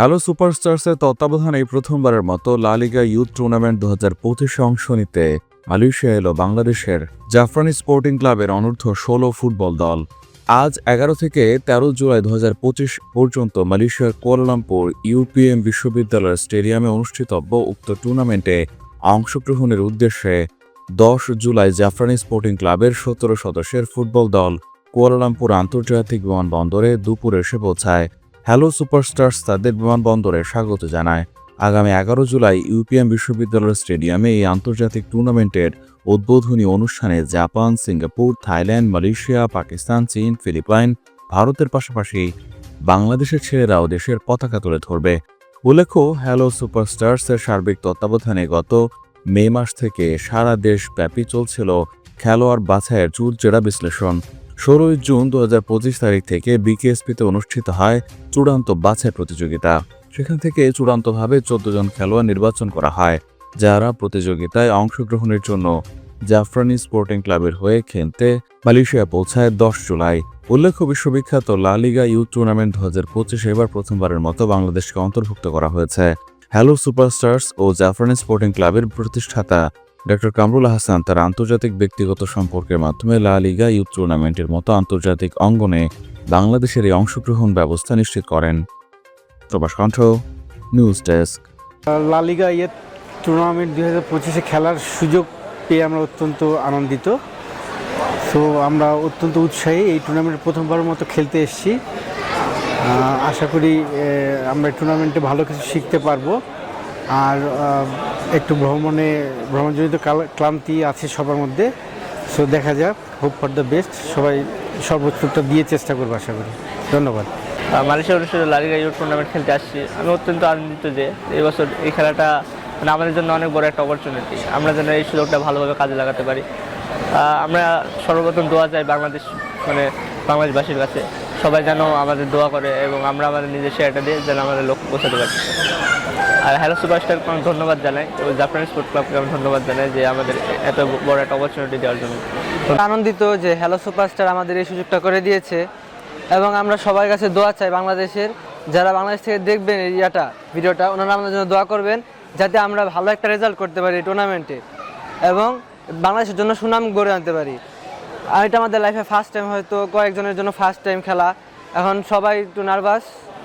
Hello সুপারস্টার্সের তত্ত্বাবধানে প্রথমবারের মতো লালিগা ইউথ টুর্নামেন্ট দু হাজার পঁচিশে অংশ নিতে মালয়েশিয়া এলো বাংলাদেশের জাফরানি স্পোর্টিং ক্লাবের অনূর্ধ্ব ষোলো ফুটবল দল। আজ এগারো থেকে তেরো জুলাই দু হাজার পঁচিশ পর্যন্ত মালয়েশিয়ার কুয়ালালামপুর ইউপিএম বিশ্ববিদ্যালয়ের স্টেডিয়ামে অনুষ্ঠিতব্য উক্ত টুর্নামেন্টে অংশগ্রহণের উদ্দেশ্যে দশ জুলাই জাফরানি স্পোর্টিং ক্লাবের সতেরো সদস্যের ফুটবল দল কুয়ালালামপুর আন্তর্জাতিক বিমানবন্দরে দুপুরে এসে পৌঁছায়। হ্যালো সুপারস্টার্স, তাদের বিমানবন্দরে স্বাগত জানায়। আগামী এগারো জুলাই ইউপিএম বিশ্ববিদ্যালয় স্টেডিয়ামে এই আন্তর্জাতিক টুর্নামেন্টের উদ্বোধনী অনুষ্ঠানে Japan, Singapore, Thailand, Malaysia, Pakistan, চীন, ফিলিপাইন, ভারতের পাশাপাশি বাংলাদেশের ছেলেরাও দেশের পতাকা তুলে ধরবে। উল্লেখ্য, হ্যালো সুপারস্টার্সের সার্বিক তত্ত্বাবধানে গত মে মাস থেকে সারা দেশব্যাপী চলছিল খেলোয়াড় বাছাইয়ের চুল জেরা বিশ্লেষণ। ষোলোই জুন দু হাজার পঁচিশ তারিখ থেকে বিকেএসপিতে অনুষ্ঠিত হয় চূড়ান্ত বাছাই প্রতিযোগিতা। সেখান থেকে চূড়ান্তভাবে চোদ্দ জন খেলোয়াড় নির্বাচন করা হয়, যারা প্রতিযোগিতায় অংশগ্রহণের জন্য জাফরানি স্পোর্টিং ক্লাবের হয়ে খেলতে মালয়েশিয়া পৌঁছায় দশ জুলাই। উল্লেখ্য, বিশ্ববিখ্যাত লা লিগা ইউথ টুর্নামেন্ট দু হাজার পঁচিশে এবার প্রথমবারের মতো বাংলাদেশকে অন্তর্ভুক্ত করা হয়েছে। হ্যালো সুপারস্টার্স ও জাফরানি স্পোর্টিং ক্লাবের প্রতিষ্ঠাতা ডক্টর কামরুল হাসান তার আন্তর্জাতিক ব্যক্তিগত সম্পর্কের মাধ্যমে লা লিগা ইউথ টুর্নামেন্টের মতো আন্তর্জাতিক অঙ্গনে বাংলাদেশের এই অংশগ্রহণ ব্যবস্থা নিশ্চিত করেন। প্রবাস কণ্ঠ নিউজ ডেস্ক লা লিগা ইয়ে টুর্নামেন্ট দুই হাজার পঁচিশে খেলার সুযোগ পেয়ে আমরা অত্যন্ত আনন্দিত। সো আমরা অত্যন্ত উৎসাহী এই টুর্নামেন্টে প্রথমবারের মতো খেলতে এসেছি। আশা করি আমরা টুর্নামেন্টে ভালো কিছু শিখতে পারব। আর একটু ভ্রমণে, ভ্রমণজনিত ক্লান্তি আছে সবার মধ্যে। সো দেখা যাক হোপ ফর দ্য বেস্ট সবাই সর্বোচ্চটা দিয়ে চেষ্টা করব, আশা করি। ধন্যবাদ। মালয়েশিয়া অনুষ্ঠিত লালিগা ইউরো টুর্নামেন্ট খেলতে আসছি। আমি অত্যন্ত আনন্দিত যে এবছর এই খেলাটা মানে আমাদের জন্য অনেক বড় একটা অপরচুনিটি আমরা যেন এই সুযোগটা ভালোভাবে কাজে লাগাতে পারি। আমরা সর্বপ্রথম দোয়া চাই বাংলাদেশ মানে বাংলাদেশবাসীর কাছে। সবাই যেন আমাদের দোয়া করে এবং আমরা আমাদের নিজের শেয়ারটা দিয়ে যেন আমাদের লক্ষ্য পৌঁছাতে পারি। আর হ্যালো সুপারস্টারকে আমি ধন্যবাদ জানাই এবং জাপানি স্পোর্ট ক্লাবকে আমি ধন্যবাদ জানাই যে আমাদের এত বড় একটা অপরচুনিটি দেওয়ার জন্য। আনন্দিত যে হ্যালো সুপারস্টার আমাদের এই সুযোগটা করে দিয়েছে এবং আমরা সবার কাছে দোয়া চাই বাংলাদেশের, যারা বাংলাদেশ থেকে দেখবেন এই ইয়াটা, ভিডিওটা, ওনারা আমাদের জন্য দোয়া করবেন যাতে আমরা ভালো একটা রেজাল্ট করতে পারি টুর্নামেন্টে এবং বাংলাদেশের জন্য সুনাম গড়ে আনতে পারি। আর এটা আমাদের লাইফে ফার্স্ট টাইম হয়তো কয়েকজনের জন্য ফার্স্ট টাইম খেলা। এখন সবাই একটু নার্ভাস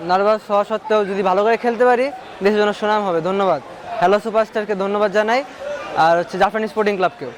নার্ভাস হওয়া সত্ত্বেও যদি ভালো করে খেলতে পারি, দেশের জন্য সুনাম হবে। ধন্যবাদ। হ্যালো সুপারস্টারকে ধন্যবাদ জানাই। আর হচ্ছে জাপানি স্পোর্টিং ক্লাবকেও